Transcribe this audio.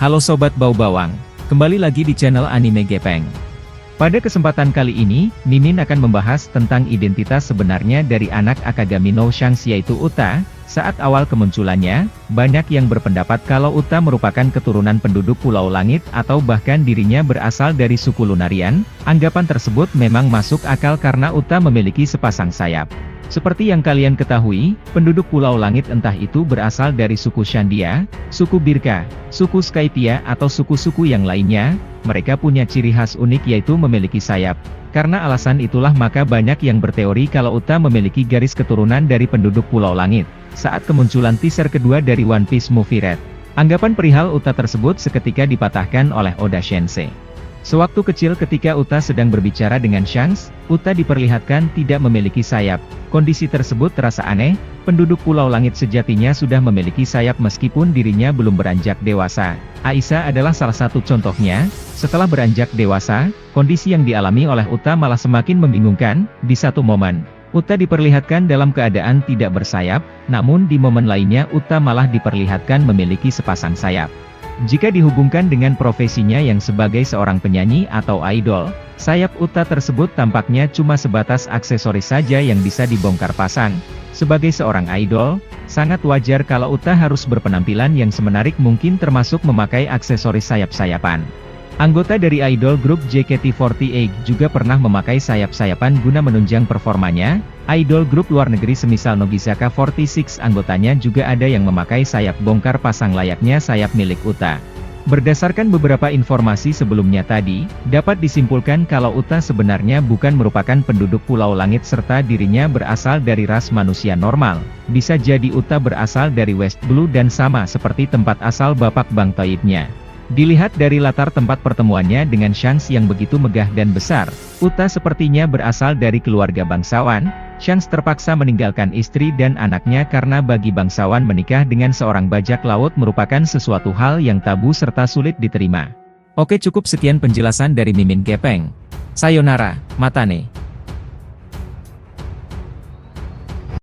Halo Sobat Bau Bawang, kembali lagi di channel Anime Gepeng. Pada kesempatan kali ini, Mimin akan membahas tentang identitas sebenarnya dari anak Akagami no Shanks yaitu Uta. Saat awal kemunculannya, banyak yang berpendapat kalau Uta merupakan keturunan penduduk Pulau Langit atau bahkan dirinya berasal dari suku Lunarian. Anggapan tersebut memang masuk akal karena Uta memiliki sepasang sayap. Seperti yang kalian ketahui, penduduk Pulau Langit entah itu berasal dari suku Shandia, suku Birka, suku Skypia atau suku-suku yang lainnya, mereka punya ciri khas unik yaitu memiliki sayap. Karena alasan itulah maka banyak yang berteori kalau Uta memiliki garis keturunan dari penduduk Pulau Langit. Saat kemunculan teaser kedua dari One Piece Movie Red, anggapan perihal Uta tersebut seketika dipatahkan oleh Oda Sensei. Sewaktu kecil ketika Uta sedang berbicara dengan Shanks, Uta diperlihatkan tidak memiliki sayap. Kondisi tersebut terasa aneh, penduduk Pulau Langit sejatinya sudah memiliki sayap meskipun dirinya belum beranjak dewasa. Aisyah adalah salah satu contohnya, setelah beranjak dewasa, kondisi yang dialami oleh Uta malah semakin membingungkan, di satu momen. Uta diperlihatkan dalam keadaan tidak bersayap, namun di momen lainnya Uta malah diperlihatkan memiliki sepasang sayap. Jika dihubungkan dengan profesinya yang sebagai seorang penyanyi atau idol, sayap Uta tersebut tampaknya cuma sebatas aksesoris saja yang bisa dibongkar pasang. Sebagai seorang idol, sangat wajar kalau Uta harus berpenampilan yang semenarik mungkin termasuk memakai aksesoris sayap-sayapan. Anggota dari idol grup JKT48 juga pernah memakai sayap-sayapan guna menunjang performanya. Idol grup luar negeri semisal Nogizaka 46 anggotanya juga ada yang memakai sayap bongkar pasang layaknya sayap milik Uta. Berdasarkan beberapa informasi sebelumnya tadi, dapat disimpulkan kalau Uta sebenarnya bukan merupakan penduduk Pulau Langit serta dirinya berasal dari ras manusia normal. Bisa jadi Uta berasal dari West Blue dan sama seperti tempat asal Bapak Bang Toibnya. Dilihat dari latar tempat pertemuannya dengan Shanks yang begitu megah dan besar, Uta sepertinya berasal dari keluarga bangsawan, Shanks terpaksa meninggalkan istri dan anaknya karena bagi bangsawan menikah dengan seorang bajak laut merupakan sesuatu hal yang tabu serta sulit diterima. Oke cukup sekian penjelasan dari Mimin Gepeng. Sayonara, Matane.